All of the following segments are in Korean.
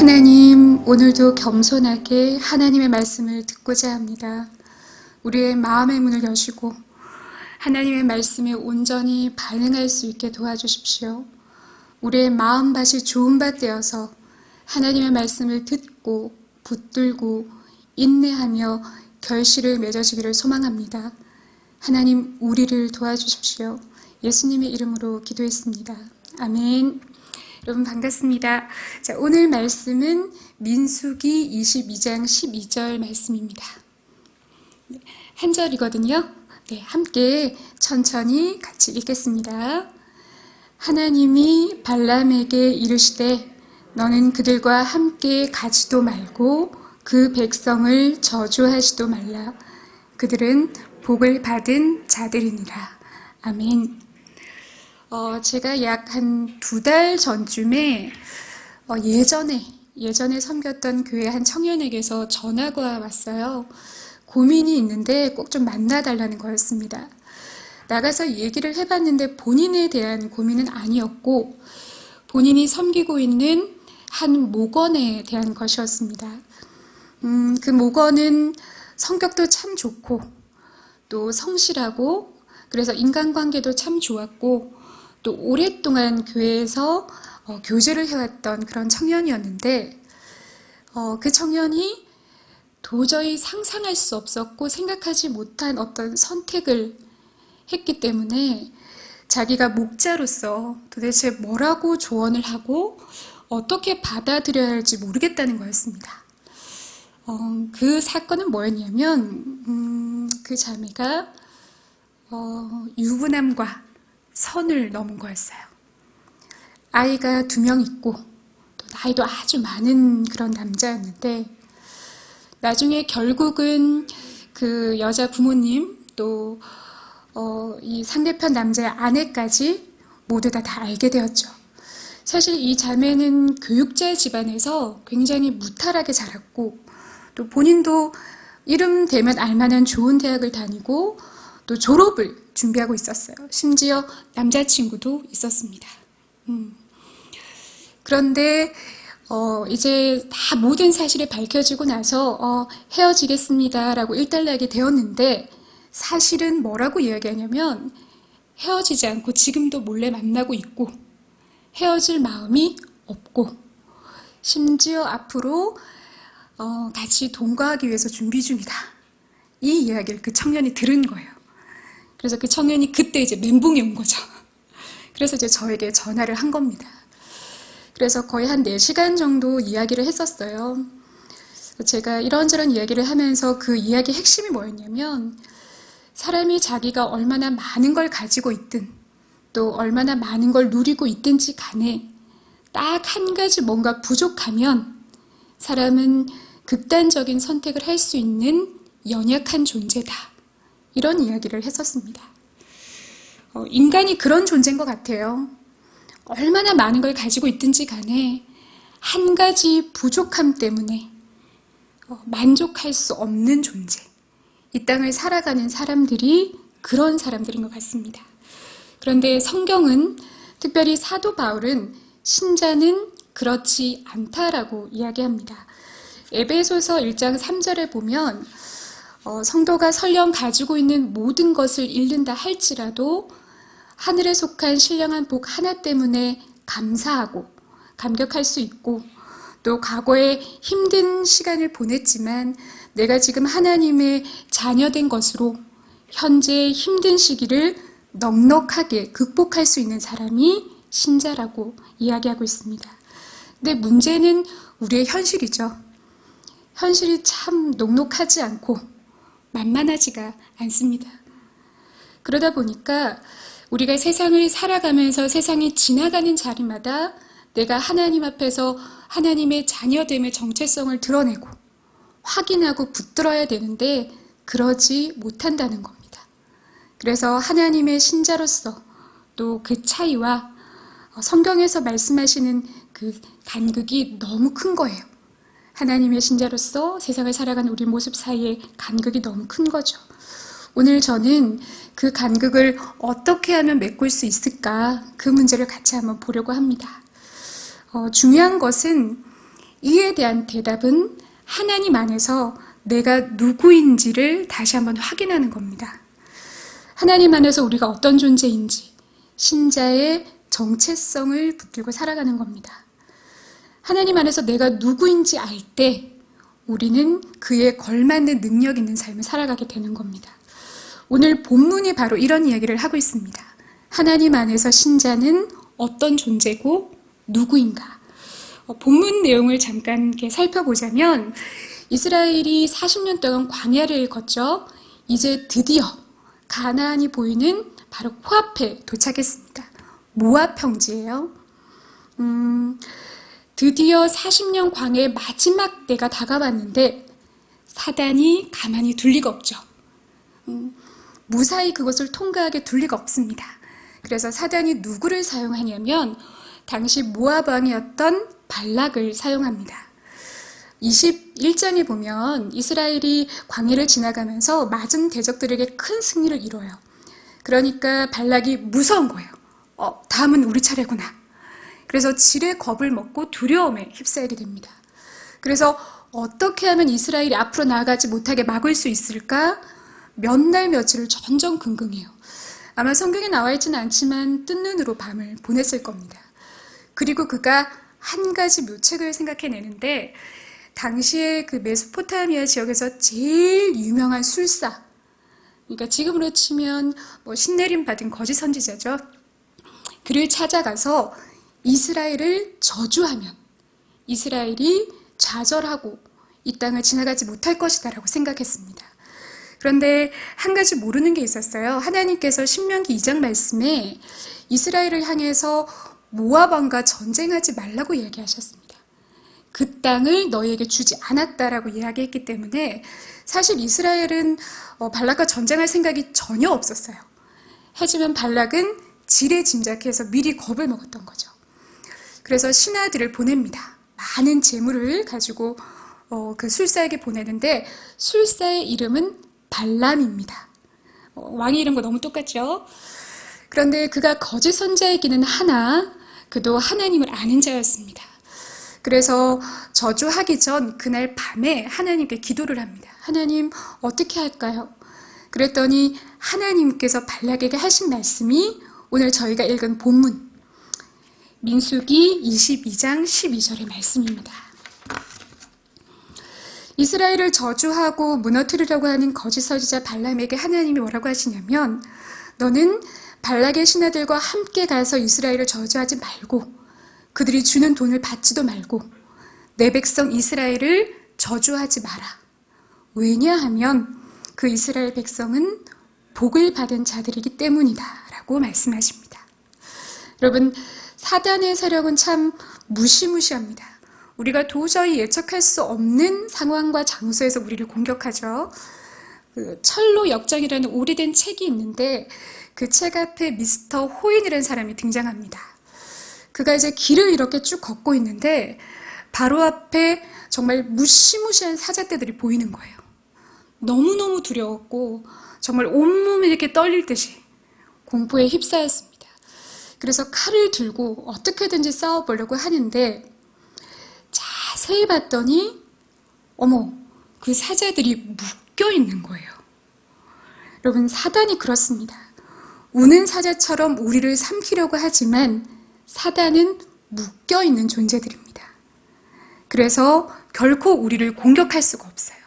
하나님, 오늘도 겸손하게 하나님의 말씀을 듣고자 합니다. 우리의 마음의 문을 여시고 하나님의 말씀에 온전히 반응할 수 있게 도와주십시오. 우리의 마음밭이 좋은 밭 되어서 하나님의 말씀을 듣고 붙들고 인내하며 결실을 맺어지기를 소망합니다. 하나님, 우리를 도와주십시오. 예수님의 이름으로 기도했습니다. 아멘. 여러분 반갑습니다. 자, 오늘 말씀은 민수기 22장 12절 말씀입니다. 한 절이거든요. 네, 함께 천천히 같이 읽겠습니다. 하나님이 발람에게 이르시되 너는 그들과 함께 가지도 말고 그 백성을 저주하지도 말라. 그들은 복을 받은 자들이니라. 아멘. 어, 제가 약 한 두 달 전쯤에 어, 예전에 예전에 섬겼던 교회 한 청년에게서 전화가 왔어요. 고민이 있는데 꼭 좀 만나달라는 거였습니다. 나가서 얘기를 해봤는데 본인에 대한 고민은 아니었고 본인이 섬기고 있는 한 목원에 대한 것이었습니다. 음, 그 목원은 성격도 참 좋고 또 성실하고 그래서 인간관계도 참 좋았고 또 오랫동안 교회에서 어, 교제를 해왔던 그런 청년이었는데 어, 그 청년이 도저히 상상할 수 없었고 생각하지 못한 어떤 선택을 했기 때문에 자기가 목자로서 도대체 뭐라고 조언을 하고 어떻게 받아들여야 할지 모르겠다는 거였습니다. 어, 그 사건은 뭐였냐면 음, 그 자매가 어, 유부남과 선을 넘은 거였어요. 아이가 두 명 있고 또 나이도 아주 많은 그런 남자였는데 나중에 결국은 그 여자 부모님 또 어, 이 상대편 남자의 아내까지 모두 다, 다 알게 되었죠. 사실 이 자매는 교육자 집안에서 굉장히 무탈하게 자랐고 또 본인도 이름 되면 알만한 좋은 대학을 다니고 또 졸업을 준비하고 있었어요. 심지어 남자친구도 있었습니다. 음. 그런데 어, 이제 다 모든 사실이 밝혀지고 나서 어, 헤어지겠습니다라고 일단락이 되었는데 사실은 뭐라고 이야기하냐면 헤어지지 않고 지금도 몰래 만나고 있고 헤어질 마음이 없고 심지어 앞으로 어, 같이 동거하기 위해서 준비 중이다. 이 이야기를 그 청년이 들은 거예요. 그래서 그 청년이 그때 이제 멘붕이 온 거죠. 그래서 이제 저에게 전화를 한 겁니다. 그래서 거의 한 4시간 정도 이야기를 했었어요. 제가 이런저런 이야기를 하면서 그 이야기 핵심이 뭐였냐면 사람이 자기가 얼마나 많은 걸 가지고 있든 또 얼마나 많은 걸 누리고 있든지 간에 딱 한 가지 뭔가 부족하면 사람은 극단적인 선택을 할 수 있는 연약한 존재다. 이런 이야기를 했었습니다. 어, 인간이 그런 존재인 것 같아요. 얼마나 많은 걸 가지고 있든지 간에 한 가지 부족함 때문에 어, 만족할 수 없는 존재. 이 땅을 살아가는 사람들이 그런 사람들인 것 같습니다. 그런데 성경은 특별히 사도 바울은 신자는 그렇지 않다라고 이야기합니다. 에베소서 1장 3절에 보면 어, 성도가 설령 가지고 있는 모든 것을 잃는다 할지라도 하늘에 속한 신령한 복 하나 때문에 감사하고 감격할 수 있고 또 과거에 힘든 시간을 보냈지만 내가 지금 하나님의 자녀된 것으로 현재 힘든 시기를 넉넉하게 극복할 수 있는 사람이 신자라고 이야기하고 있습니다. 근데 문제는 우리의 현실이죠. 현실이 참 녹록하지 않고 만만하지가 않습니다. 그러다 보니까 우리가 세상을 살아가면서 세상이 지나가는 자리마다 내가 하나님 앞에서 하나님의 자녀됨의 정체성을 드러내고 확인하고 붙들어야 되는데 그러지 못한다는 겁니다. 그래서 하나님의 신자로서 또 그 차이와 성경에서 말씀하시는 그 간극이 너무 큰 거예요. 하나님의 신자로서 세상을 살아가는 우리 모습 사이에 간극이 너무 큰 거죠. 오늘 저는 그 간극을 어떻게 하면 메꿀 수 있을까 그 문제를 같이 한번 보려고 합니다. 어, 중요한 것은 이에 대한 대답은 하나님 안에서 내가 누구인지를 다시 한번 확인하는 겁니다. 하나님 안에서 우리가 어떤 존재인지 신자의 정체성을 붙들고 살아가는 겁니다. 하나님 안에서 내가 누구인지 알 때 우리는 그에 걸맞는 능력 있는 삶을 살아가게 되는 겁니다. 오늘 본문이 바로 이런 이야기를 하고 있습니다. 하나님 안에서 신자는 어떤 존재고 누구인가? 어, 본문 내용을 잠깐 살펴보자면 이스라엘이 40년 동안 광야를 걷죠. 이제 드디어 가나안이 보이는 바로 코앞에 도착했습니다. 모압 평지예요. 음, 드디어 40년 광야의 마지막 때가 다가왔는데 사단이 가만히 둘 리가 없죠. 음, 무사히 그것을 통과하게 둘 리가 없습니다. 그래서 사단이 누구를 사용하냐면 당시 모압 왕이었던 발락을 사용합니다. 21장에 보면 이스라엘이 광야를 지나가면서 맞은 대적들에게 큰 승리를 이뤄요. 그러니까 발락이 무서운 거예요. 어, 다음은 우리 차례구나. 그래서 질의 겁을 먹고 두려움에 휩싸이게 됩니다. 그래서 어떻게 하면 이스라엘이 앞으로 나아가지 못하게 막을 수 있을까? 몇 날 며칠을 전전긍긍해요. 아마 성경에 나와 있지는 않지만 뜬 눈으로 밤을 보냈을 겁니다. 그리고 그가 한 가지 묘책을 생각해내는데 당시에 그 메소포타미아 지역에서 제일 유명한 술사. 그러니까 지금으로 치면 뭐 신내림 받은 거짓 선지자죠. 그를 찾아가서 이스라엘을 저주하면 이스라엘이 좌절하고 이 땅을 지나가지 못할 것이다라고 생각했습니다. 그런데 한 가지 모르는 게 있었어요. 하나님께서 신명기 2장 말씀에 이스라엘을 향해서 모압 왕과 전쟁하지 말라고 이야기하셨습니다. 그 땅을 너희에게 주지 않았다라고 이야기했기 때문에 사실 이스라엘은 어, 발락과 전쟁할 생각이 전혀 없었어요. 하지만 발락은 지레 짐작해서 미리 겁을 먹었던 거죠. 그래서 신하들을 보냅니다. 많은 재물을 가지고 어, 그 술사에게 보내는데 술사의 이름은 발람입니다. 어, 왕의 이름과 너무 똑같죠? 그런데 그가 거짓 선자이기는 하나 그도 하나님을 아는 자였습니다. 그래서 저주하기 전 그날 밤에 하나님께 기도를 합니다. 하나님 어떻게 할까요? 그랬더니 하나님께서 발락에게 하신 말씀이 오늘 저희가 읽은 본문 민수기 22장 12절의 말씀입니다. 이스라엘을 저주하고 무너뜨리려고 하는 거짓 서지자 발람에게 하나님이 뭐라고 하시냐면 너는 발락의 신하들과 함께 가서 이스라엘을 저주하지 말고 그들이 주는 돈을 받지도 말고 내 백성 이스라엘을 저주하지 마라. 왜냐하면 그 이스라엘 백성은 복을 받은 자들이기 때문이다. 라고 말씀하십니다. 여러분, 사단의 세력은 참 무시무시합니다. 우리가 도저히 예측할 수 없는 상황과 장소에서 우리를 공격하죠. 그 철로 역정이라는 오래된 책이 있는데 그 책 앞에 미스터 호인이라는 사람이 등장합니다. 그가 이제 길을 이렇게 쭉 걷고 있는데 바로 앞에 정말 무시무시한 사자떼들이 보이는 거예요. 너무너무 두려웠고 정말 온몸이 이렇게 떨릴 듯이 공포에 휩싸였습니다. 그래서 칼을 들고 어떻게든지 싸워보려고 하는데 자세히 봤더니 어머 그 사자들이 묶여 있는 거예요. 여러분 사단이 그렇습니다. 우는 사자처럼 우리를 삼키려고 하지만 사단은 묶여 있는 존재들입니다. 그래서 결코 우리를 공격할 수가 없어요.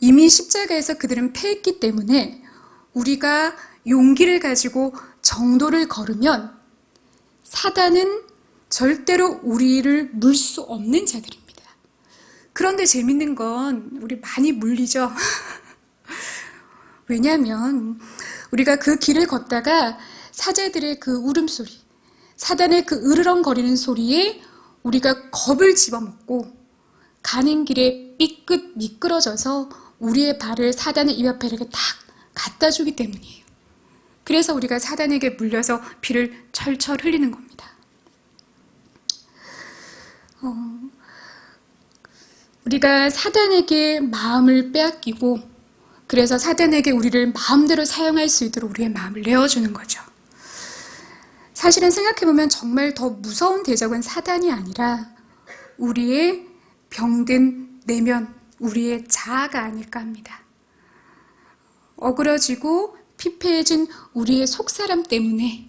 이미 십자가에서 그들은 패했기 때문에 우리가 용기를 가지고 정도를 걸으면 사단은 절대로 우리를 물 수 없는 자들입니다. 그런데 재밌는 건 우리 많이 물리죠. 왜냐하면 우리가 그 길을 걷다가 사자들의 그 울음소리, 사단의 그 으르렁거리는 소리에 우리가 겁을 집어먹고 가는 길에 삐끗 미끄러져서 우리의 발을 사단의 입 앞에 이렇게 탁 갖다 주기 때문이에요. 그래서 우리가 사단에게 물려서 피를 철철 흘리는 겁니다. 어, 우리가 사단에게 마음을 빼앗기고 그래서 사단에게 우리를 마음대로 사용할 수 있도록 우리의 마음을 내어주는 거죠. 사실은 생각해보면 정말 더 무서운 대적은 사단이 아니라 우리의 병든 내면, 우리의 자아가 아닐까 합니다. 어그러지고 피폐해진 우리의 속사람 때문에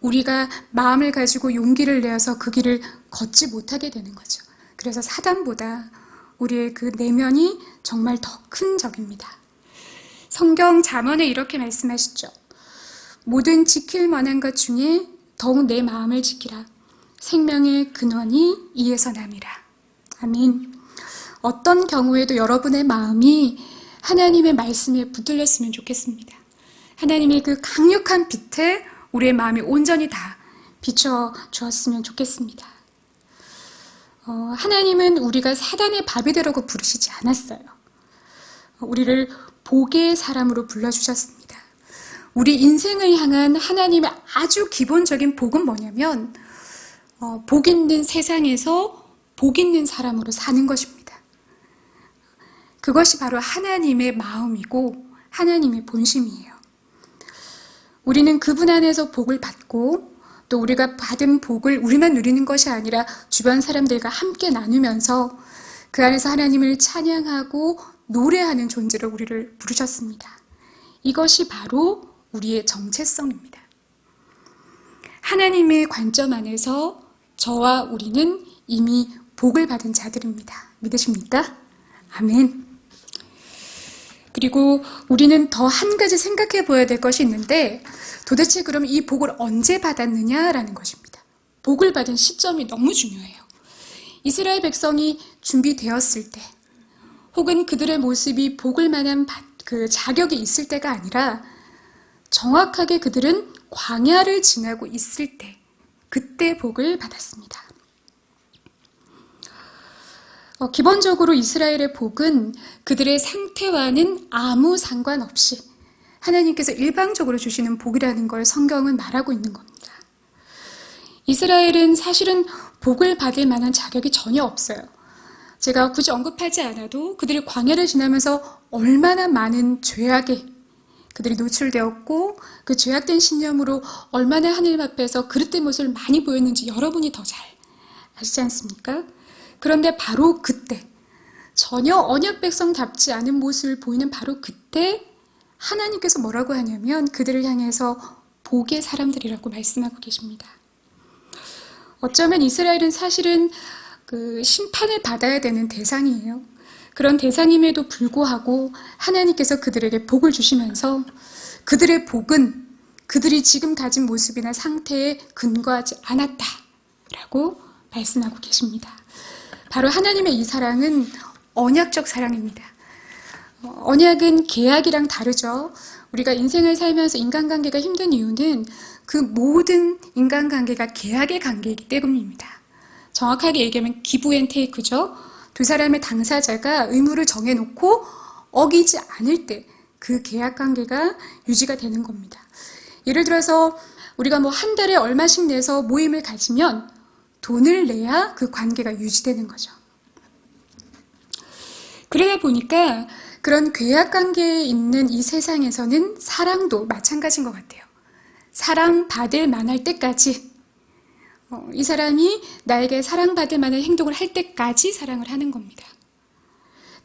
우리가 마음을 가지고 용기를 내어서 그 길을 걷지 못하게 되는 거죠. 그래서 사단보다 우리의 그 내면이 정말 더 큰 적입니다. 성경 잠언에 이렇게 말씀하시죠. 모든 지킬 만한 것 중에 더욱 내 마음을 지키라. 생명의 근원이 이에서 남이라. 아멘. 어떤 경우에도 여러분의 마음이 하나님의 말씀에 붙들렸으면 좋겠습니다. 하나님의 그 강력한 빛에 우리의 마음이 온전히 다 비춰 주었으면 좋겠습니다. 어, 하나님은 우리가 사단의 밥이 되라고 부르시지 않았어요. 우리를 복의 사람으로 불러주셨습니다. 우리 인생을 향한 하나님의 아주 기본적인 복은 뭐냐면, 어, 복 있는 세상에서 복 있는 사람으로 사는 것입니다. 그것이 바로 하나님의 마음이고 하나님의 본심이에요. 우리는 그분 안에서 복을 받고 또 우리가 받은 복을 우리만 누리는 것이 아니라 주변 사람들과 함께 나누면서 그 안에서 하나님을 찬양하고 노래하는 존재로 우리를 부르셨습니다. 이것이 바로 우리의 정체성입니다. 하나님의 관점 안에서 저와 우리는 이미 복을 받은 자들입니다. 믿으십니까? 아멘. 그리고 우리는 더 한 가지 생각해 보아야 될 것이 있는데 도대체 그럼 이 복을 언제 받았느냐라는 것입니다. 복을 받은 시점이 너무 중요해요. 이스라엘 백성이 준비되었을 때 혹은 그들의 모습이 복을 만한 그 자격이 있을 때가 아니라 정확하게 그들은 광야를 지나고 있을 때 그때 복을 받았습니다. 어, 기본적으로 이스라엘의 복은 그들의 상태와는 아무 상관없이 하나님께서 일방적으로 주시는 복이라는 걸 성경은 말하고 있는 겁니다. 이스라엘은 사실은 복을 받을 만한 자격이 전혀 없어요. 제가 굳이 언급하지 않아도 그들이 광야를 지나면서 얼마나 많은 죄악에 그들이 노출되었고 그 죄악된 신념으로 얼마나 하나님 앞에서 그릇된 모습을 많이 보였는지 여러분이 더 잘 아시지 않습니까? 그런데 바로 그때 전혀 언약 백성답지 않은 모습을 보이는 바로 그때 하나님께서 뭐라고 하냐면 그들을 향해서 복의 사람들이라고 말씀하고 계십니다. 어쩌면 이스라엘은 사실은 그 심판을 받아야 되는 대상이에요. 그런 대상임에도 불구하고 하나님께서 그들에게 복을 주시면서 그들의 복은 그들이 지금 가진 모습이나 상태에 근거하지 않았다라고 말씀하고 계십니다. 바로 하나님의 이 사랑은 언약적 사랑입니다. 어, 언약은 계약이랑 다르죠. 우리가 인생을 살면서 인간관계가 힘든 이유는 그 모든 인간관계가 계약의 관계이기 때문입니다. 정확하게 얘기하면 기부 앤 테이크죠. 두 사람의 당사자가 의무를 정해놓고 어기지 않을 때 그 계약 관계가 유지가 되는 겁니다. 예를 들어서 우리가 뭐 한 달에 얼마씩 내서 모임을 가지면 돈을 내야 그 관계가 유지되는 거죠. 그러다 보니까 그런 괴약 관계에 있는 이 세상에서는 사랑도 마찬가지인 것 같아요. 사랑받을 만할 때까지, 어, 이 사람이 나에게 사랑받을 만한 행동을 할 때까지 사랑을 하는 겁니다.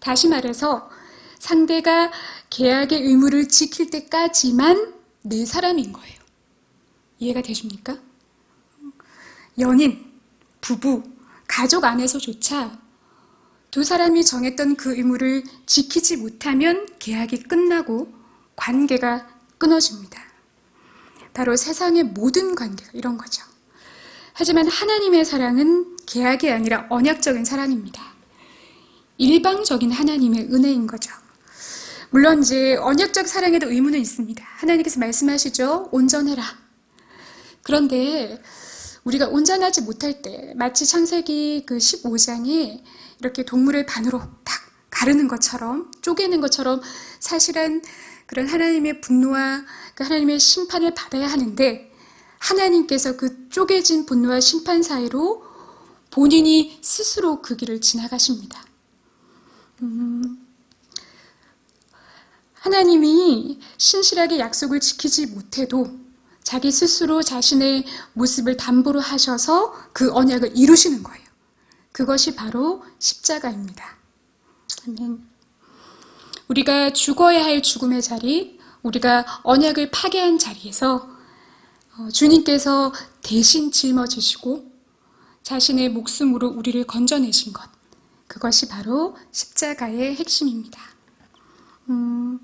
다시 말해서 상대가 계약의 의무를 지킬 때까지만 내 사람인 거예요. 이해가 되십니까? 연인, 부부, 가족 안에서조차 두 사람이 정했던 그 의무를 지키지 못하면 계약이 끝나고 관계가 끊어집니다. 바로 세상의 모든 관계가 이런 거죠. 하지만 하나님의 사랑은 계약이 아니라 언약적인 사랑입니다. 일방적인 하나님의 은혜인 거죠. 물론 이제 언약적 사랑에도 의무는 있습니다. 하나님께서 말씀하시죠. 온전해라. 그런데 우리가 온전하지 못할 때 마치 창세기 그 15장에 이렇게 동물을 반으로 탁 가르는 것처럼 쪼개는 것처럼 사실은 그런 하나님의 분노와 그 하나님의 심판을 받아야 하는데 하나님께서 그 쪼개진 분노와 심판 사이로 본인이 스스로 그 길을 지나가십니다. 음, 하나님이 신실하게 약속을 지키지 못해도 자기 스스로 자신의 모습을 담보로 하셔서 그 언약을 이루시는 거예요. 그것이 바로 십자가입니다. 아멘. 우리가 죽어야 할 죽음의 자리, 우리가 언약을 파괴한 자리에서 어, 주님께서 대신 짊어지시고 자신의 목숨으로 우리를 건져내신 것. 그것이 바로 십자가의 핵심입니다. 음,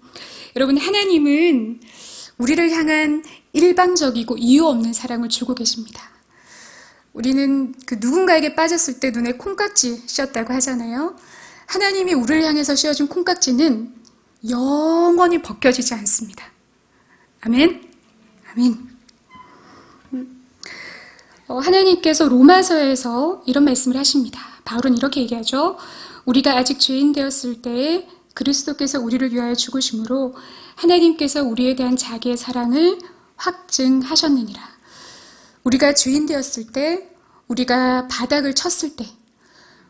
여러분, 하나님은 우리를 향한 일방적이고 이유 없는 사랑을 주고 계십니다. 우리는 그 누군가에게 빠졌을 때 눈에 콩깍지 씌었다고 하잖아요. 하나님이 우리를 향해서 씌워준 콩깍지는 영원히 벗겨지지 않습니다. 아멘. 아멘. 음, 어, 하나님께서 로마서에서 이런 말씀을 하십니다. 바울은 이렇게 얘기하죠. 우리가 아직 죄인 되었을 때 그리스도께서 우리를 위하여 죽으심으로 하나님께서 우리에 대한 자기의 사랑을 확증하셨느니라. 우리가 죄인 되었을 때, 우리가 바닥을 쳤을 때,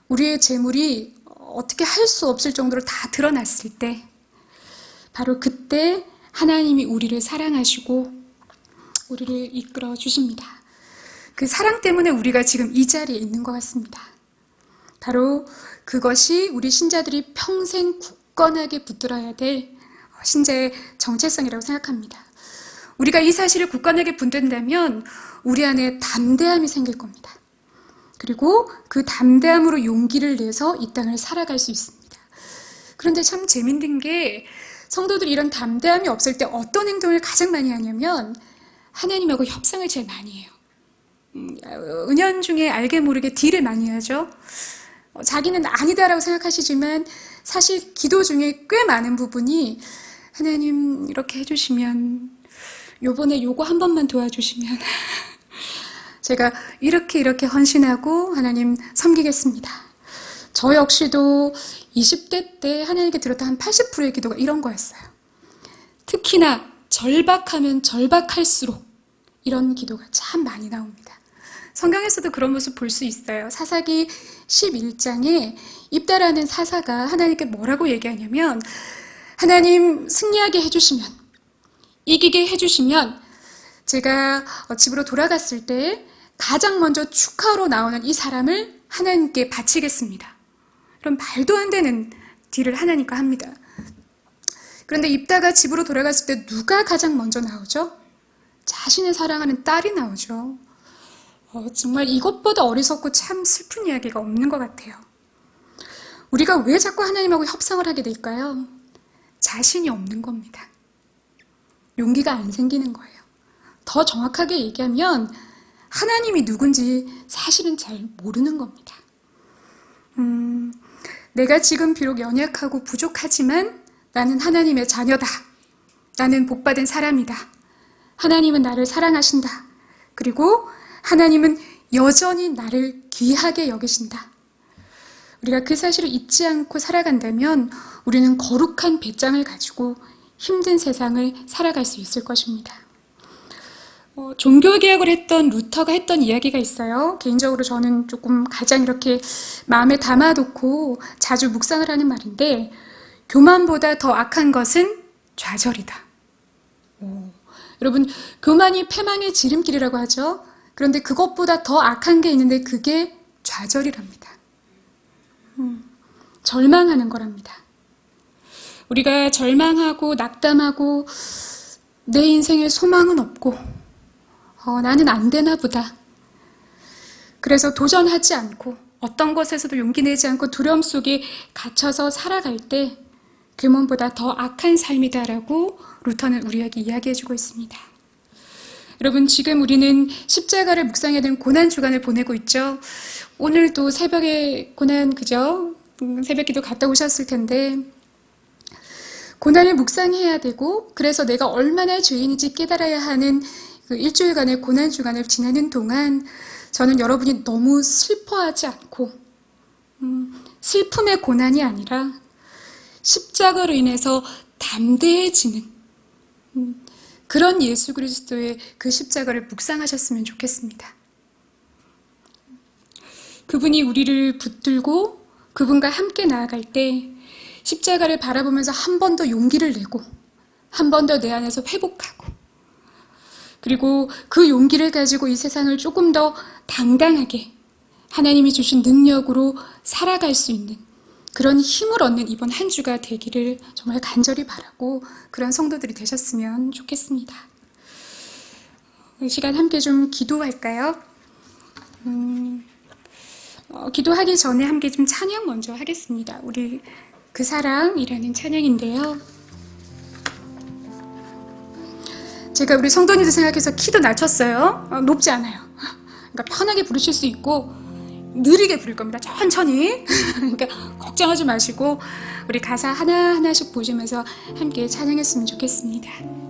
우리의 재물이 어떻게 할 수 없을 정도로 다 드러났을 때, 바로 그때 하나님이 우리를 사랑하시고 우리를 이끌어 주십니다. 그 사랑 때문에 우리가 지금 이 자리에 있는 것 같습니다. 바로 그것이 우리 신자들이 평생 굳건하게 붙들어야 될 신자의 정체성이라고 생각합니다. 우리가 이 사실을 굳건하게 붙든다면 우리 안에 담대함이 생길 겁니다. 그리고 그 담대함으로 용기를 내서 이 땅을 살아갈 수 있습니다. 그런데 참 재밌는 게 성도들이 이런 담대함이 없을 때 어떤 행동을 가장 많이 하냐면 하나님하고 협상을 제일 많이 해요. 음, 은연 중에 알게 모르게 딜을 많이 하죠. 어, 자기는 아니다라고 생각하시지만 사실 기도 중에 꽤 많은 부분이 하나님 이렇게 해주시면 요번에 요거 한 번만 도와주시면 제가 이렇게 이렇게 헌신하고 하나님 섬기겠습니다. 저 역시도 20대 때 하나님께 들었던 한 80%의 기도가 이런 거였어요. 특히나 절박하면 절박할수록 이런 기도가 참 많이 나옵니다. 성경에서도 그런 모습 볼 수 있어요. 사사기 11장에 입다라는 사사가 하나님께 뭐라고 얘기하냐면 하나님 승리하게 해주시면 이기게 해주시면 제가 집으로 돌아갔을 때 가장 먼저 축하로 나오는 이 사람을 하나님께 바치겠습니다. 그럼 말도 안 되는 딜을 하나님과 합니다. 그런데 입다가 집으로 돌아갔을 때 누가 가장 먼저 나오죠? 자신을 사랑하는 딸이 나오죠. 어, 정말 이것보다 어리석고 참 슬픈 이야기가 없는 것 같아요. 우리가 왜 자꾸 하나님하고 협상을 하게 될까요? 자신이 없는 겁니다. 용기가 안 생기는 거예요. 더 정확하게 얘기하면 하나님이 누군지 사실은 잘 모르는 겁니다. 음, 내가 지금 비록 연약하고 부족하지만 나는 하나님의 자녀다. 나는 복받은 사람이다. 하나님은 나를 사랑하신다. 그리고 하나님은 여전히 나를 귀하게 여기신다. 우리가 그 사실을 잊지 않고 살아간다면 우리는 거룩한 배짱을 가지고 힘든 세상을 살아갈 수 있을 것입니다. 어, 종교개혁을 했던 루터가 했던 이야기가 있어요. 개인적으로 저는 조금 가장 이렇게 마음에 담아놓고 자주 묵상을 하는 말인데, 교만보다 더 악한 것은 좌절이다. 오. 여러분, 교만이 패망의 지름길이라고 하죠. 그런데 그것보다 더 악한 게 있는데 그게 좌절이랍니다. 음, 절망하는 거랍니다. 우리가 절망하고 낙담하고 내 인생에 소망은 없고 어, 나는 안 되나 보다. 그래서 도전하지 않고 어떤 것에서도 용기 내지 않고 두려움 속에 갇혀서 살아갈 때 금원보다 더 악한 삶이다라고 루터는 우리에게 이야기해주고 있습니다. 여러분 지금 우리는 십자가를 묵상해야 되는 고난 주간을 보내고 있죠. 오늘도 새벽에 고난 그죠? 음, 새벽기도 갔다 오셨을 텐데 고난을 묵상해야 되고 그래서 내가 얼마나 죄인인지 깨달아야 하는 그 일주일간의 고난 주간을 지내는 동안 저는 여러분이 너무 슬퍼하지 않고 음, 슬픔의 고난이 아니라 십자가로 인해서 담대해지는 음, 그런 예수 그리스도의 그 십자가를 묵상하셨으면 좋겠습니다. 그분이 우리를 붙들고 그분과 함께 나아갈 때 십자가를 바라보면서 한 번 더 용기를 내고 한 번 더 내 안에서 회복하고 그리고 그 용기를 가지고 이 세상을 조금 더 당당하게 하나님이 주신 능력으로 살아갈 수 있는 그런 힘을 얻는 이번 한 주가 되기를 정말 간절히 바라고 그런 성도들이 되셨으면 좋겠습니다. 이 시간 함께 좀 기도할까요? 음, 어, 기도하기 전에 함께 좀 찬양 먼저 하겠습니다. 우리 그 사랑이라는 찬양인데요. 제가 우리 성도님들 생각해서 키도 낮췄어요. 어, 높지 않아요. 그러니까 편하게 부르실 수 있고 느리게 부를 겁니다. 천천히. 그러니까 걱정하지 마시고 우리 가사 하나하나씩 보시면서 함께 찬양했으면 좋겠습니다.